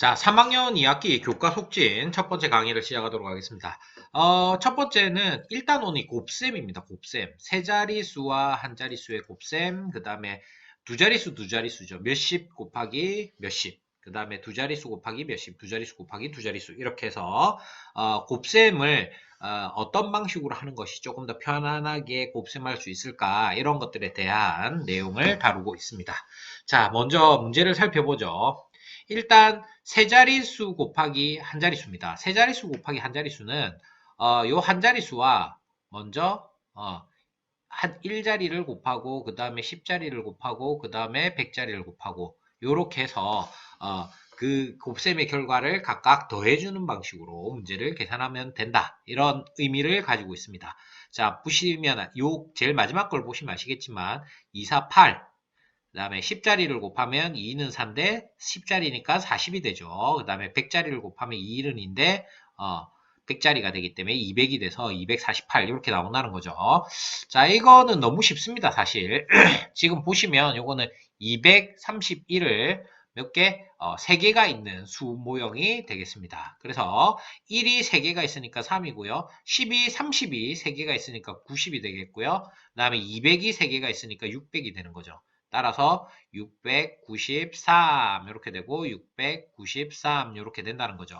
자, 3학년 2학기 교과 속진 첫 번째 강의를 시작하도록 하겠습니다. 어, 첫 번째는 일단 오늘 곱셈입니다. 곱셈. 세 자리수와 한 자리수의 곱셈, 그 다음에 두 자리수, 두 자리수죠. 몇십 곱하기 몇십. 그 다음에 두 자리수 곱하기 몇십, 두 자리수 곱하기 두 자리수. 이렇게 해서, 어, 곱셈을 어, 떤 방식으로 하는 것이 조금 더 편안하게 곱셈할 수 있을까 이런 것들에 대한 내용을 다루고 있습니다. 자, 먼저 문제를 살펴보죠. 일단 세 자릿수 곱하기 한 자릿수입니다. 세 자릿수 곱하기 한 자릿수는 어, 요한 자릿수와 먼저 어, 한 1자리를 곱하고 그 다음에 10자리를 곱하고 그 다음에 100자리를 곱하고 요렇게 해서 어, 그 곱셈의 결과를 각각 더해주는 방식으로 문제를 계산하면 된다. 이런 의미를 가지고 있습니다. 자, 보시면 요 제일 마지막 걸 보시면 아시겠지만 2, 4, 8 그 다음에 10자리를 곱하면 2는 4인데 10자리니까 40이 되죠. 그 다음에 100자리를 곱하면 2는 2인데 어, 100자리가 되기 때문에 200이 돼서 248 이렇게 나온다는 거죠. 자 이거는 너무 쉽습니다 사실. 지금 보시면 이거는 231을 몇 개? 어, 3개가 있는 수 모형이 되겠습니다. 그래서 1이 3개가 있으니까 3이고요. 10이 30이 3개가 있으니까 90이 되겠고요. 그 다음에 200이 3개가 있으니까 600이 되는 거죠. 따라서 693 이렇게 되고 693 이렇게 된다는 거죠.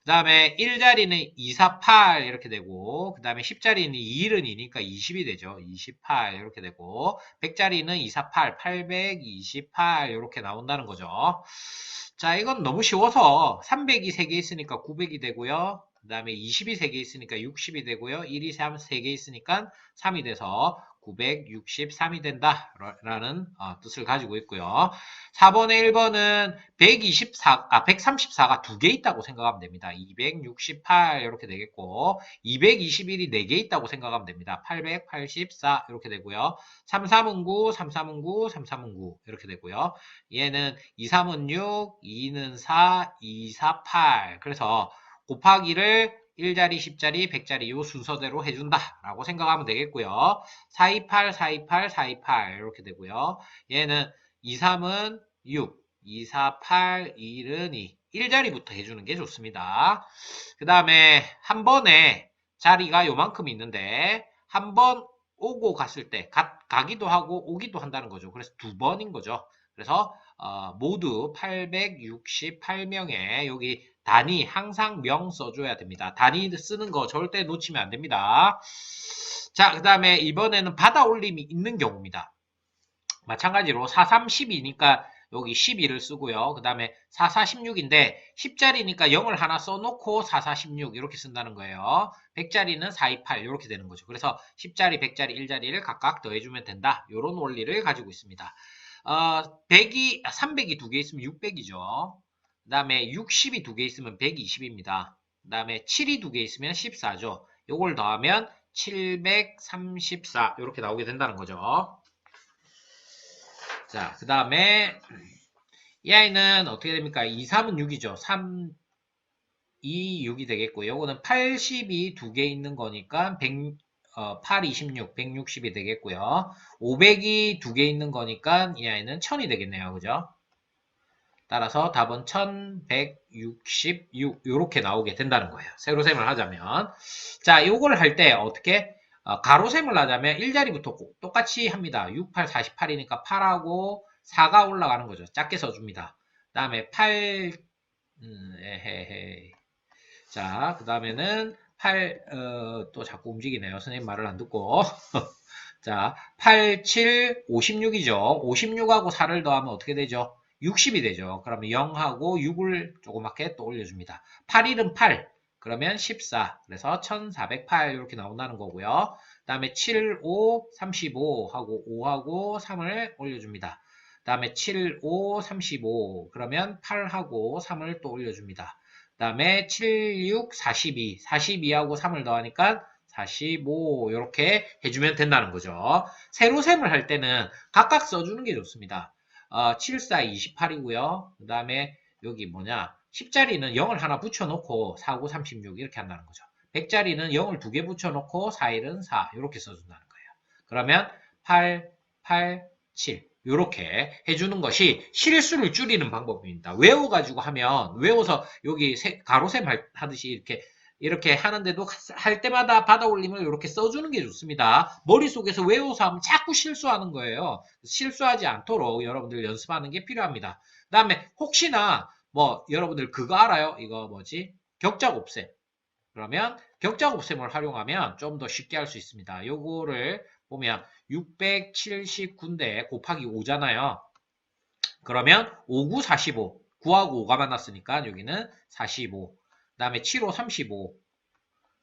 그 다음에 1자리는 248 이렇게 되고 그 다음에 10자리는 2일은 2니까 20이 되죠. 28 이렇게 되고 100자리는 248 828 이렇게 나온다는 거죠. 자 이건 너무 쉬워서 300이 3개 있으니까 900이 되고요. 그 다음에 20이 3개 있으니까 60이 되고요. 1이 3개 있으니까 3이 돼서 963이 된다 라는 어, 뜻을 가지고 있고요. 4번에 1번은 124, 아, 134가 두 개 있다고 생각하면 됩니다. 268 이렇게 되겠고 221이 4개 있다고 생각하면 됩니다. 884 이렇게 되고요. 33은 9, 33은 9, 33은 9 이렇게 되고요. 얘는 23은 6, 2는 4, 2, 4, 8 그래서 곱하기를 1자리, 10자리, 100자리 요 순서대로 해준다 라고 생각하면 되겠고요. 428, 428, 428 이렇게 되고요. 얘는 2, 3은 6, 2, 4, 8, 1은 2 1자리부터 해주는 게 좋습니다. 그 다음에 한 번에 자리가 요만큼 있는데 한 번 오고 갔을 때 가, 가기도 하고 오기도 한다는 거죠. 그래서 두 번인 거죠. 그래서 어, 모두 868명에 여기 단위 항상 명 써줘야 됩니다. 단위 쓰는 거 절대 놓치면 안 됩니다. 자, 그 다음에 이번에는 받아 올림이 있는 경우입니다. 마찬가지로 4312니까 여기 12를 쓰고요. 그 다음에 4416인데 10자리니까 0을 하나 써놓고 4416 이렇게 쓴다는 거예요. 100자리는 428 이렇게 되는 거죠. 그래서 10자리, 100자리, 1자리를 각각 더해주면 된다. 이런 원리를 가지고 있습니다. 어, 100이, 300이 두 개 있으면 600이죠. 그 다음에 60이 두 개 있으면 120입니다. 그 다음에 7이 두 개 있으면 14죠. 요걸 더하면 734 이렇게 나오게 된다는 거죠. 자, 그 다음에 이 아이는 어떻게 됩니까? 2, 3은 6이죠. 3, 2, 6이 되겠고 요거는 80이 두 개 있는 거니까 100, 어, 8, 26, 160이 되겠고요. 500이 두 개 있는 거니까 이 아이는 1000이 되겠네요. 그죠? 따라서 답은 1166 이렇게 나오게 된다는 거예요. 세로셈을 하자면 자 요걸 할 때 어떻게 어, 가로셈을 하자면 1자리부터 똑같이 합니다. 6, 8, 48이니까 8하고 4가 올라가는 거죠. 작게 써줍니다. 그 다음에 8 음, 에헤헤 자, 그 다음에는 8, 어, 또 자꾸 움직이네요. 선생님 말을 안 듣고. 자, 8, 7, 56이죠. 56하고 4를 더하면 어떻게 되죠? 60이 되죠. 그러면 0하고 6을 조그맣게 또 올려줍니다. 8일은 8. 그러면 14. 그래서 1408 이렇게 나온다는 거고요. 그 다음에 7, 5, 35 하고 5하고 3을 올려줍니다. 그 다음에 7, 5, 35 그러면 8하고 3을 또 올려줍니다. 그 다음에 7, 6, 42 42하고 3을 더하니까 45 이렇게 해주면 된다는 거죠. 세로셈을 할 때는 각각 써주는 게 좋습니다. 어, 74, 28이고요. 그 다음에 여기 뭐냐 10자리는 0을 하나 붙여놓고 4, 9, 36 이렇게 한다는 거죠. 100자리는 0을 두 개 붙여놓고 4, 1은 4 이렇게 써준다는 거예요. 그러면 8, 8, 7 이렇게 해주는 것이 실수를 줄이는 방법입니다. 외워가지고 하면 외워서 여기 세- 가로셈 할- 하듯이 이렇게 이렇게 하는데도 할 때마다 받아 올림을 이렇게 써주는 게 좋습니다. 머릿속에서 외워서 하면 자꾸 실수하는 거예요. 실수하지 않도록 여러분들 연습하는 게 필요합니다. 그 다음에 혹시나 뭐 여러분들 그거 알아요? 이거 뭐지? 격자 곱셈. 그러면 격자 곱셈을 활용하면 좀 더 쉽게 할 수 있습니다. 요거를 보면 679인데 곱하기 5잖아요. 그러면 5, 9, 45. 9하고 5가 만났으니까 여기는 45. 그 다음에 7, 5, 35.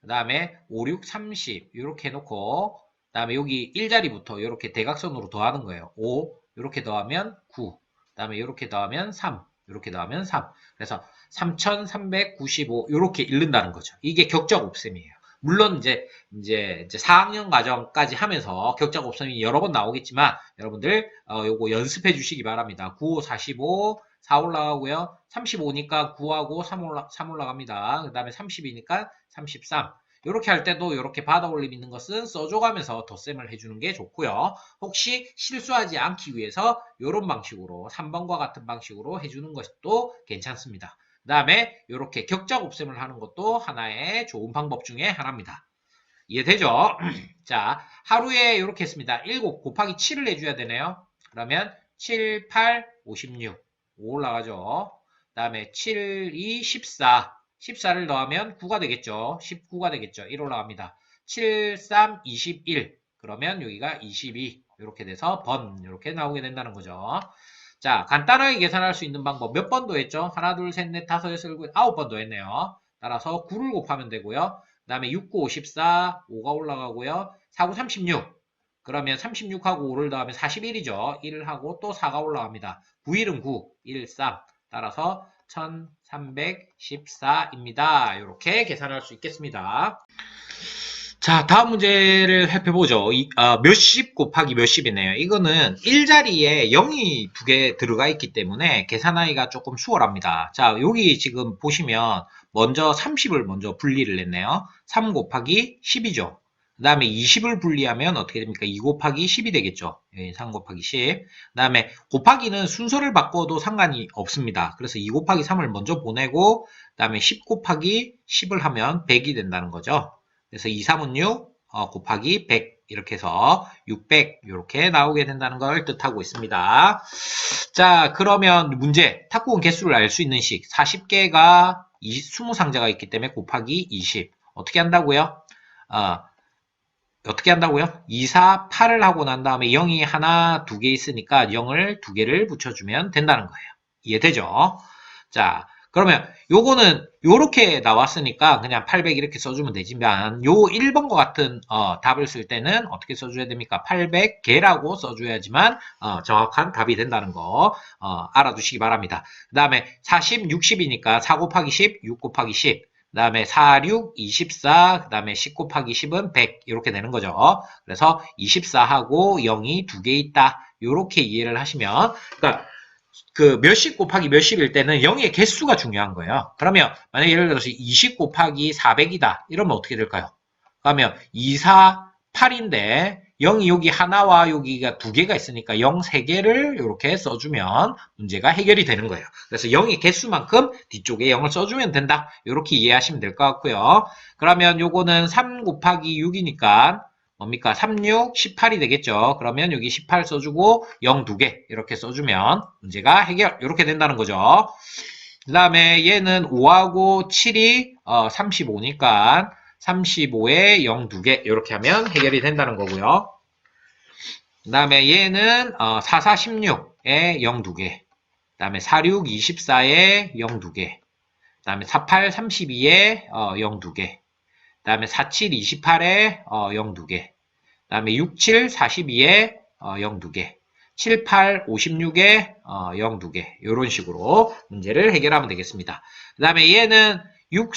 그 다음에 5, 6, 30. 이렇게 해놓고 그 다음에 여기 일자리부터 이렇게 대각선으로 더하는 거예요. 5. 이렇게 더하면 9. 그 다음에 이렇게 더하면 3. 이렇게 더하면 3. 그래서 3395 이렇게 읽는다는 거죠. 이게 격자 곱셈이에요. 물론 이제 이제 이제 4학년 과정까지 하면서 격자 곱셈이 여러 번 나오겠지만 여러분들 어 요거 연습해 주시기 바랍니다. 95 45 4 올라가고요. 35니까 9하고 3 올라 3 올라갑니다. 그 다음에 30이니까 33. 이렇게 할 때도 이렇게 받아 올림 있는 것은 써줘가면서 덧셈을 해주는 게 좋고요. 혹시 실수하지 않기 위해서 이런 방식으로 3번과 같은 방식으로 해주는 것도 괜찮습니다. 그 다음에 이렇게 격자 곱셈을 하는 것도 하나의 좋은 방법 중에 하나입니다. 이해되죠? 자, 하루에 이렇게 했습니다. 7 곱하기 7을 해줘야 되네요. 그러면 7, 8, 56. 5 올라가죠. 그 다음에 7, 2, 14. 14를 더하면 9가 되겠죠. 19가 되겠죠. 1 올라갑니다. 7, 3, 21. 그러면 여기가 22. 이렇게 돼서 번 이렇게 나오게 된다는 거죠. 자, 간단하게 계산할 수 있는 방법 몇 번도 했죠? 하나, 둘, 셋, 넷, 다섯, 여섯, 일곱, 아홉 번도 했네요. 따라서 9를 곱하면 되고요. 그 다음에 6, 9, 54, 5가 올라가고요. 4, 9, 36. 그러면 36하고 5를 더하면 41이죠. 1을 하고 또 4가 올라갑니다. 9일은 9, 1, 3. 따라서 1314입니다. 이렇게 계산할 수 있겠습니다. 자, 다음 문제를 살펴보죠. 이, 아, 몇십 곱하기 몇십이네요. 이거는 일자리에 0이 두 개 들어가 있기 때문에 계산하기가 조금 수월합니다. 자, 여기 지금 보시면 먼저 30을 먼저 분리를 했네요. 3 곱하기 10이죠. 그 다음에 20을 분리하면 어떻게 됩니까? 2 곱하기 10이 되겠죠. 예, 3 곱하기 10. 그 다음에 곱하기는 순서를 바꿔도 상관이 없습니다. 그래서 2 곱하기 3을 먼저 보내고 그 다음에 10 곱하기 10을 하면 100이 된다는 거죠. 그래서 2, 3은 6 어, 곱하기 100 이렇게 해서 600 이렇게 나오게 된다는 걸 뜻하고 있습니다. 자 그러면 문제 탁구공 개수를 알 수 있는 식 40개가 20상자가 있기 때문에 곱하기 20 어떻게 한다고요? 어, 어떻게 한다고요? 2, 4, 8을 하고 난 다음에 0이 하나, 두 개 있으니까 0을 두 개를 붙여주면 된다는 거예요. 이해되죠? 자, 그러면 요거는 요렇게 나왔으니까 그냥 800 이렇게 써주면 되지만 요 1번과 같은 어, 답을 쓸 때는 어떻게 써줘야 됩니까? 800개라고 써줘야지만 어, 정확한 답이 된다는 거 어, 알아두시기 바랍니다. 그 다음에 40, 60이니까 4 곱하기 10, 6 곱하기 10. 그 다음에 4, 6, 24, 그 다음에 10 곱하기 10은 100 이렇게 되는 거죠. 그래서 24하고 0이 두 개 있다. 이렇게 이해를 하시면 그러니까 그 몇십 곱하기 몇십일 때는 0의 개수가 중요한 거예요. 그러면 만약 예를 들어서 20 곱하기 400이다. 이러면 어떻게 될까요? 그러면 2, 4, 8인데 0이 여기 하나와 여기가 두 개가 있으니까 0 3개를 이렇게 써주면 문제가 해결이 되는 거예요. 그래서 0의 개수만큼 뒤쪽에 0을 써주면 된다. 이렇게 이해하시면 될 것 같고요. 그러면 요거는 3 곱하기 6이니까 뭡니까? 36, 18이 되겠죠. 그러면 여기 18 써주고 0 2개 이렇게 써주면 문제가 해결 이렇게 된다는 거죠. 그 다음에 얘는 5하고 7이 어, 35니까 35에 0 2개 이렇게 하면 해결이 된다는 거고요. 그 다음에 얘는 어, 4, 4, 16에 0 2개 그 다음에 4, 6, 24에 0 2개 그 다음에 4, 8, 32에 어, 0 2개 그 다음에 47, 28에 어, 0 2개. 그 다음에 67, 42에 어, 0 2개. 7, 8, 56에 어, 0 2개. 이런 식으로 문제를 해결하면 되겠습니다. 그 다음에 얘는 6,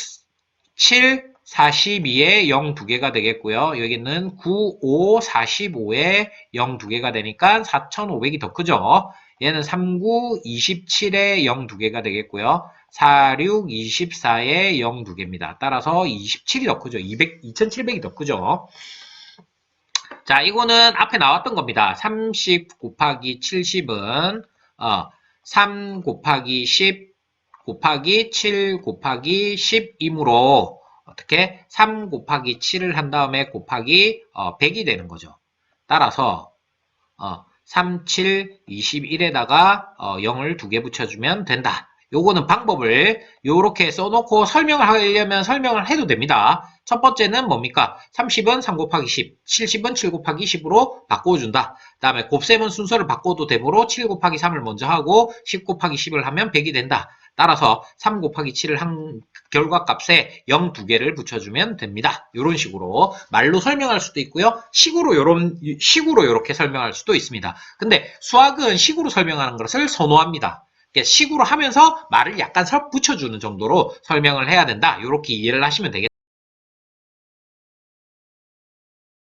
7, 42에 0 2개가 되겠고요. 여기는 9, 5, 45에 0 2개가 되니까 4,500이 더 크죠. 얘는 39, 27에 0 2개가 되겠고요. 4, 6, 24에 0 2개입니다. 따라서 27이 더 크죠. 200, 2700이 더 크죠. 자, 이거는 앞에 나왔던 겁니다. 30 곱하기 70은 어, 3 곱하기 10 곱하기 7 곱하기 10이므로 어떻게 3 곱하기 7을 한 다음에 곱하기 어, 100이 되는 거죠. 따라서 어, 3, 7, 21에다가 어, 0을 두 개 붙여주면 된다. 요거는 방법을 요렇게 써놓고 설명을 하려면 설명을 해도 됩니다. 첫 번째는 뭡니까? 30은 3 곱하기 10, 70은 7 곱하기 10으로 바꿔준다. 그 다음에 곱셈은 순서를 바꿔도 되므로 7 곱하기 3을 먼저 하고 10 곱하기 10을 하면 100이 된다. 따라서 3 곱하기 7을 한 결과값에 0 두 개를 붙여주면 됩니다. 이런 식으로 말로 설명할 수도 있고요. 식으로 요런 식으로 이렇게 설명할 수도 있습니다. 근데 수학은 식으로 설명하는 것을 선호합니다. 식으로 하면서 말을 약간 설- 붙여주는 정도로 설명을 해야 된다. 이렇게 이해를 하시면 되겠습니다.